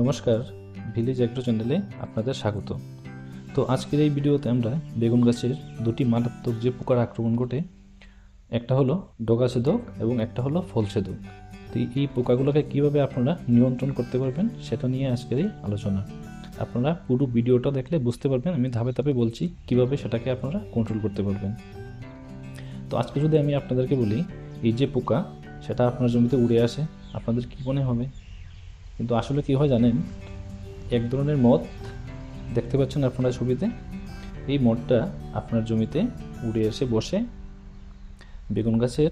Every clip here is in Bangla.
নমস্কার, ভিলেজ অ্যাগ্রো চ্যানেলে আপনাদের স্বাগত। তো আজকের এই ভিডিওতে আমরা বেগুন গাছের দুটি মারাত্মক যে পোকার আক্রমণ ঘটে, একটা হলো ডগা সেদক এবং একটা হলো ফল সেদক তো এই পোকাগুলোকে কীভাবে আপনারা নিয়ন্ত্রণ করতে পারবেন সেটা নিয়ে আজকের এই আলোচনা। আপনারা পুরো ভিডিওটা দেখলে বুঝতে পারবেন, আমি ধাপে ধাপে বলছি কীভাবে সেটাকে আপনারা কন্ট্রোল করতে পারবেন। তো আজকে যদি আমি আপনাদেরকে বলি, এই যে পোকা, সেটা আপনার জমিতে উড়ে আসে, আপনাদের কী মনে হবে? কিন্তু আসলে কী হয় জানেন? এক ধরনের মদ দেখতে পাচ্ছেন আপনারা ছবিতে। এই মদটা আপনার জমিতে উড়ে এসে বসে বেগুন গাছের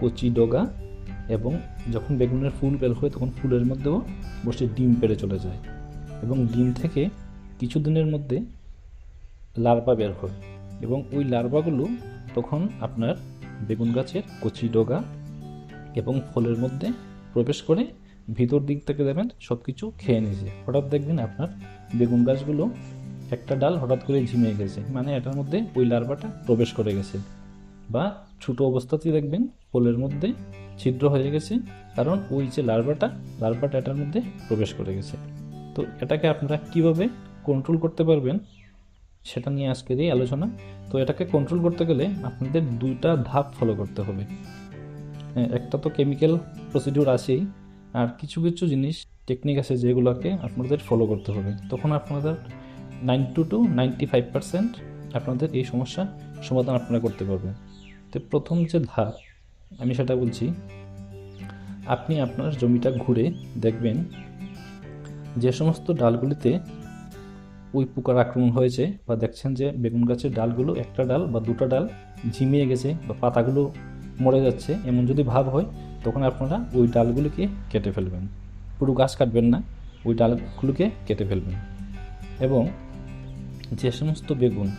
কচি ডগা এবং যখন বেগুনের ফুল বের হয় তখন ফুলের মধ্যেও বসে ডিম পেড়ে চলে যায় এবং ডিম থেকে কিছুদিনের মধ্যে লার্ভা বের হয় এবং ওই লার্ভাগুলো তখন আপনার বেগুন গাছের কচি ডগা এবং ফলের মধ্যে প্রবেশ করে ভিতর দিক থেকে দেবেন সব কিছু খেয়ে নিয়েছে। হঠাৎ দেখবেন আপনার বেগুন গাছগুলো একটা ডাল হঠাৎ করে ঝিমে গেছে। মানে এটার মধ্যে ওই লার্ভাটা প্রবেশ করে গেছে। বা ছোট অবস্থাতেই দেখবেন ফলের মধ্যে ছিদ্র হয়ে গেছে। কারণ ওই যে লার্ভাটা লার্ভাটা এটার মধ্যে প্রবেশ করে গেছে। তো এটাকে আপনারা কীভাবে কন্ট্রোল করতে পারবেন সেটা নিয়ে আজকের এই আলোচনা। তো এটাকে কন্ট্রোল করতে গেলে আপনাদের দুইটা ধাপ ফলো করতে হবে। হ্যাঁ, একটা তো কেমিক্যাল প্রসিডিউর আছেই। আর কিছু কিছু জিনিস টেকনিক আছে যেগুলোকে আপনাদের ফলো করতে হবে। তখন আপনাদের nine two to ninety five percent আপনাদের এই সমস্যা সমাধান আপনারা করতে পারবেন। তো প্রথম যে ধাপ, আমি সেটা বলছি, আপনি আপনার জমিটা ঘুরে দেখবেন যে সমস্ত ডালগুলিতে ওই পোকার আক্রমণ হয়েছে বা দেখছেন যে বেগুন গাছের ডালগুলো একটা ডাল বা দুটো ডাল ঝিমিয়ে গেছে বা পাতাগুলো মরে যাচ্ছে, এমন যদি ভাব হয় তখন আপনারা ওই ডালগুলোকে কেটে ফেলবেন। পুরো গাছ কাটবেন না, ওই ডালগুলোকে কেটে ফেলবেন। এবং যে সমস্ত বেগুন,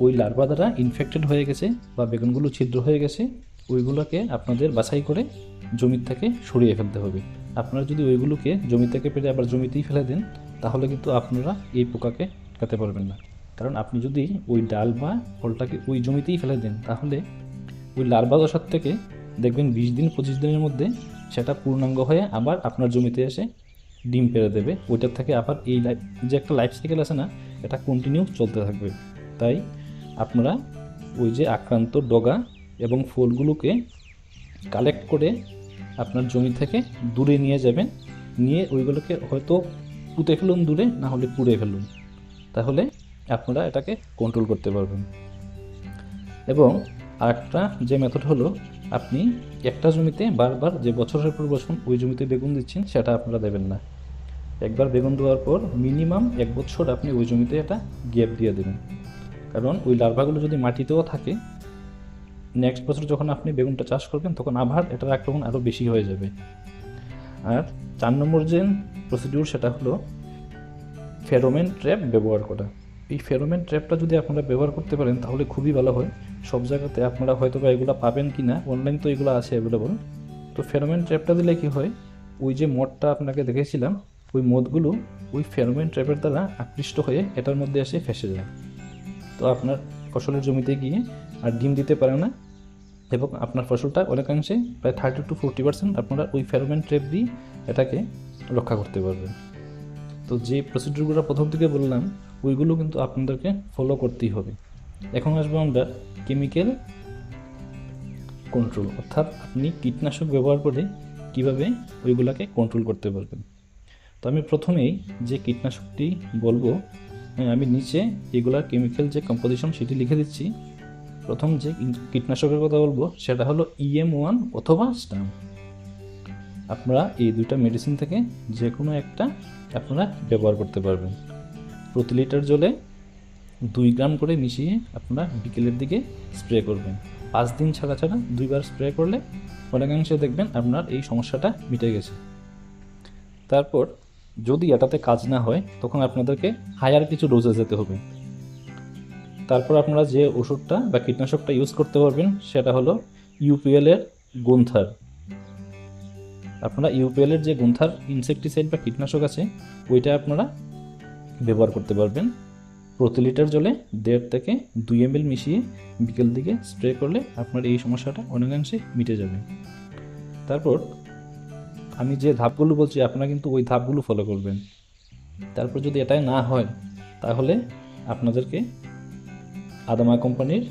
ওই লার্ভা দ্বারা ইনফেক্টেড হয়ে গেছে বা বেগুনগুলো ছিদ্র হয়ে গেছে, ওইগুলোকে আপনাদের বাছাই করে জমির থেকে সরিয়ে ফেলতে হবে। আপনারা যদি ওইগুলোকে জমি থেকে পেরে আবার জমিতেই ফেলে দেন, তাহলে কিন্তু আপনারা এই পোকাকে আটকাতে পারবেন না। কারণ আপনি যদি ওই ডাল বা ফলটাকে ওই জমিতেই ফেলে দেন, তাহলে ওই লার্ভা দশার থেকে দেখবেন বিশ দিন, পঁচিশ দিনের মধ্যে সেটা পূর্ণাঙ্গ হয়ে আবার আপনার জমিতে এসে ডিম পেড়ে দেবে। ওইটার থেকে আবার এই যে একটা লাইফ সাইকেল আছে না, এটা কন্টিনিউ চলতে থাকবে। তাই আপনারা ওই যে আক্রান্ত ডগা এবং ফুলগুলোকে কালেক্ট করে আপনার জমি থেকে দূরে নিয়ে যাবেন। নিয়ে ওইগুলোকে হয়তো পুঁতে ফেলুন দূরে, না হলে পুড়ে ফেলুন। তাহলে আপনারা এটাকে কন্ট্রোল করতে পারবেন। এবং আরেকটা যে মেথড হলো আপনি একটা জমিতে বারবার যে বছরের পর বছর ওই জমিতে বেগুন দিচ্ছেন, সেটা আপনারা দেবেন না। একবার বেগুন দেওয়ার পর মিনিমাম এক বছর আপনি ওই জমিতে একটা গ্যাপ দিয়ে দেবেন। কারণ ওই লার্ভাগুলো যদি মাটিতেও থাকে নেক্সট বছর যখন আপনি বেগুনটা চাষ করবেন, তখন আবার এটার আক্রমণ আরও বেশি হয়ে যাবে। আর চার নম্বর যে প্রসিডিউর সেটা হলো ফেরোমেন ট্র্যাপ ব্যবহার করা। এই ফেরোমেন ট্র্যাপটা যদি আপনারা ব্যবহার করতে পারেন, তাহলে খুবই ভালো হয়। সব জায়গাতে আপনারা হয়তো বা এগুলো পাবেন কি না অনলাইন তো এগুলো আছে অ্যাভেলেবল তো ফেরোমেন ট্র্যাপটা দিলে কি হয়, ওই যে মদটা আপনাকে দেখেছিলাম, ওই মদগুলো ওই ফেরোমেন ট্র্যাপের দ্বারা আকৃষ্ট হয়ে এটার মধ্যে এসে ফেসে যায়। তো আপনার ফসলের জমিতে গিয়ে আর ডিম দিতে পারে না, এবং আপনার ফসলটা অনেকাংশে প্রায় থার্টি টু ফোরটি পার্সেন্ট আপনারা ওই ফেরোমেন ট্র্যাপ দিয়ে এটাকে রক্ষা করতে পারবেন। তো যে প্রসিডিউরগুলো প্রথম থেকে বললাম, ওইগুলো কিন্তু আপনাদেরকে ফলো করতেই হবে। এখন আসব আমরা কেমিক্যাল কন্ট্রোল অর্থাৎ আপনি কীটনাশক ব্যবহার করে কীভাবে ওইগুলোকে কন্ট্রোল করতে পারবেন। তো আমি প্রথমেই যে কীটনাশকটি বলব আমি নিচে এগুলার কেমিক্যাল যে কম্পোজিশন সেটি লিখে দিচ্ছি। প্রথম যে কীটনাশকের কথা বলব, সেটা হলো ইএম ওয়ান অথবা স্টাম আপনারা এই দুইটা মেডিসিন থেকে যে কোনো একটা আপনারা ব্যবহার করতে পারবেন। প্রতি লিটার জলে দুই গ্রাম করে মিশিয়ে আপনারা বিকেলের দিকে স্প্রে করবেন। পাঁচ দিন ছাড়া ছাড়া দুইবার স্প্রে করলে অনেকাংশে দেখবেন আপনার এই সমস্যাটা মিটে গেছে। তারপর যদি এটাতে কাজ না হয়, তখন আপনাদেরকে হায়ার কিছু ডোজে যেতে হবে। তারপর আপনারা যে ওষুধটা বা কীটনাশকটা ইউজ করতে পারবেন, সেটা হলো ইউপিএল এর গুন্থার আপনারা ইউপিএল এর যে গুন্থার ইনসেকটিসাইড বা কীটনাশক আছে, ওইটা আপনারা ব্যবহার করতে পারবেন। প্রতি লিটার জলে দেড় থেকে দুই এম মিশিয়ে বিকেল দিকে স্প্রে করলে আপনার এই সমস্যাটা অনেকাংশে মিটে যাবে। তারপর আমি যে ধাপগুলো বলছি, আপনারা কিন্তু ওই ধাপগুলো ফলো করবেন। তারপর যদি এটাই না হয়, তাহলে আপনাদেরকে আদামা কোম্পানির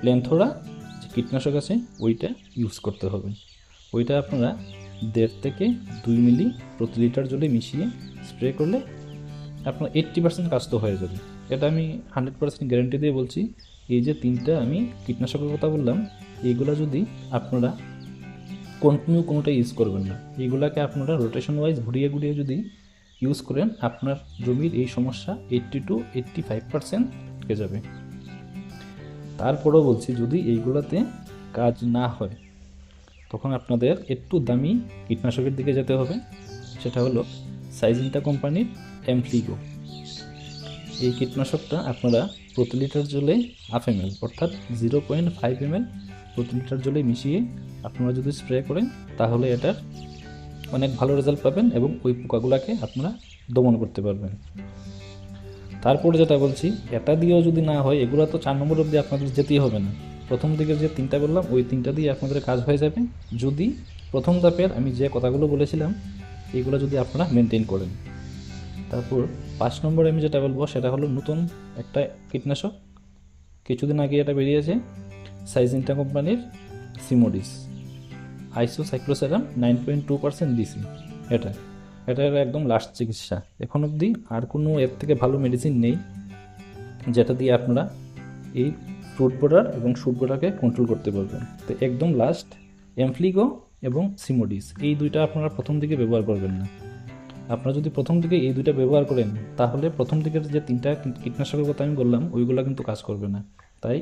প্লেনথোরা যে কীটনাশক আছে, ওইটা ইউজ করতে হবে। ওইটা আপনারা দেড় থেকে দুই মিলি প্রতি লিটার জলে মিশিয়ে স্প্রে করলে আপনার এইট্টি পার্সেন্ট কাজ তো হয়ে যাবে। এটা আমি হান্ড্রেড পার্সেন্ট গ্যারেন্টি দিয়ে বলছি। এই যে তিনটা আমি কীটনাশকের কথা বললাম এইগুলো যদি আপনারা কন্টিনিউ কোনোটা ইউজ করবেন না এইগুলাকে আপনারা রোটেশন ওয়াইজ ঘুরিয়ে ঘুরিয়ে যদি ইউজ করেন, আপনার জমির এই সমস্যা eighty two eighty five percent যাবে। তারপরেও বলছি, যদি এইগুলাতে কাজ না হয় তখন আপনাদের একটু দামি কীটনাশকের দিকে যেতে হবে। সেটা হলো সাইজিনটা কোম্পানির এমপ্লিগো এই কীটনাশকটা আপনারা প্রতি লিটার জলে হাফ এম অর্থাৎ জিরো পয়েন্ট ফাইভ এম প্রতি লিটার জলে মিশিয়ে আপনারা যদি স্প্রে করেন, তাহলে এটার অনেক ভালো রেজাল্ট পাবেন এবং ওই পোকাগুলোকে আপনারা দমন করতে পারবেন। তারপরে যেটা বলছি, এটা দিয়েও যদি না হয়, এগুলো তো চার নম্বর অবধি আপনাদের যেতেই হবে না। প্রথম দিকে যে তিনটা বললাম, ওই তিনটা দিয়ে আপনাদের কাজ হয়ে যাবে। যদি প্রথম ধাপের আমি যে কথাগুলো বলেছিলাম, এগুলো যদি আপনারা মেনটেন করেন। তারপর পাঁচ নম্বরে আমি যেটা বলব, সেটা হলো নতুন একটা কীটনাশক। কিছুদিন আগে এটা বেরিয়েছে সাইজিনটা কোম্পানির সিমোডিস আইসো সাইক্লোসেরাম nine point two percent DC এটা এটা একদম লাস্ট চিকিৎসা। এখন অবধি আর কোনো এর থেকে ভালো মেডিসিন নেই, যেটা দিয়ে আপনারা এই ফ্রুট বোর্ডার এবং শুট বোর্ডারকে কন্ট্রোল করতে পারবেন। তো একদম লাস্ট এমফ্লিগো এবং সিমোডিস এই দুইটা আপনারা প্রথম দিকে ব্যবহার করবেন না। আপনারা যদি প্রথম দিকে এই দুইটা ব্যবহার করেন, তাহলে প্রথম দিকের যে তিনটা কীটনাশকের কথা আমি বললাম, ওইগুলো কিন্তু কাজ করবে না। তাই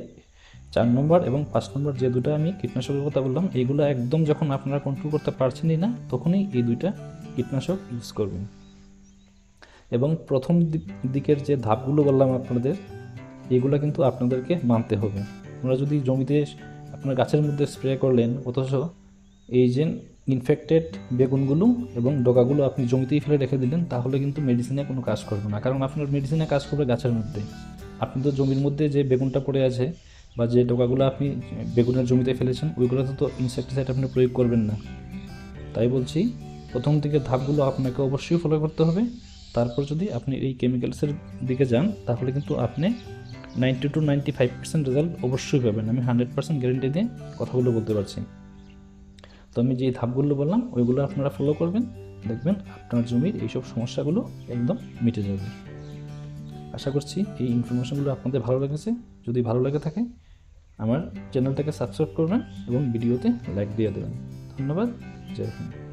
চার নম্বর এবং পাঁচ নম্বর যে দুটো আমি কীটনাশকের কথা বললাম, এইগুলো একদম যখন আপনারা কন্ট্রোল করতে পারছেনই না, তখনই এই দুইটা কীটনাশক ইউজ করবেন। এবং প্রথম দিকের যে ধাপগুলো বললাম আপনাদের এগুলো কিন্তু আপনাদেরকে মানতে হবে। আপনারা যদি জমিতে আপনার গাছের মধ্যে স্প্রে করলেন, অথচ এই যে ইনফেক্টেড বেগুনগুলো এবং ডগাগুলো আপনি জমিতেই ফেলে রেখে দিলেন, তাহলে কিন্তু মেডিসিনে কোনো কাজ করবে না। কারণ আপনার মেডিসিনে কাজ করবে গাছের মধ্যে। আপনি তো জমির মধ্যে যে বেগুনটা পড়ে আছে বা যে ডগাগুলো আপনি বেগুনের জমিতে ফেলেছেন, ওইগুলোতে তো ইনসেকটিসাইড আপনি প্রয়োগ করবেন না। তাই বলছি, প্রথম দিকে ধাপগুলো আপনাকে অবশ্যই ফলো করতে হবে। তারপর যদি আপনি এই কেমিক্যালসের দিকে যান, তাহলে কিন্তু আপনি ninety two ninety five percent result অবশ্যই পাবেন। আমি হান্ড্রেড পার্সেন্ট গ্যারেন্টি দিয়ে কথাগুলো বলতে পারছি। তো আমি যে ধাপগুলো বললাম, ওইগুলো আপনারা ফলো করবেন, দেখবেন আপনার জমির এইসব সমস্যাগুলো একদম মিটে যাবে। আশা করছি এই ইনফরমেশনগুলো আপনাদের ভালো লেগেছে। যদি ভালো লেগে থাকে, আমার চ্যানেলটাকে সাবস্ক্রাইব করবেন এবং ভিডিওতে লাইক দিয়ে দেবেন। ধন্যবাদ। জয় হিন্দ।